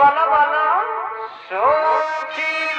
বলো বলো সখী।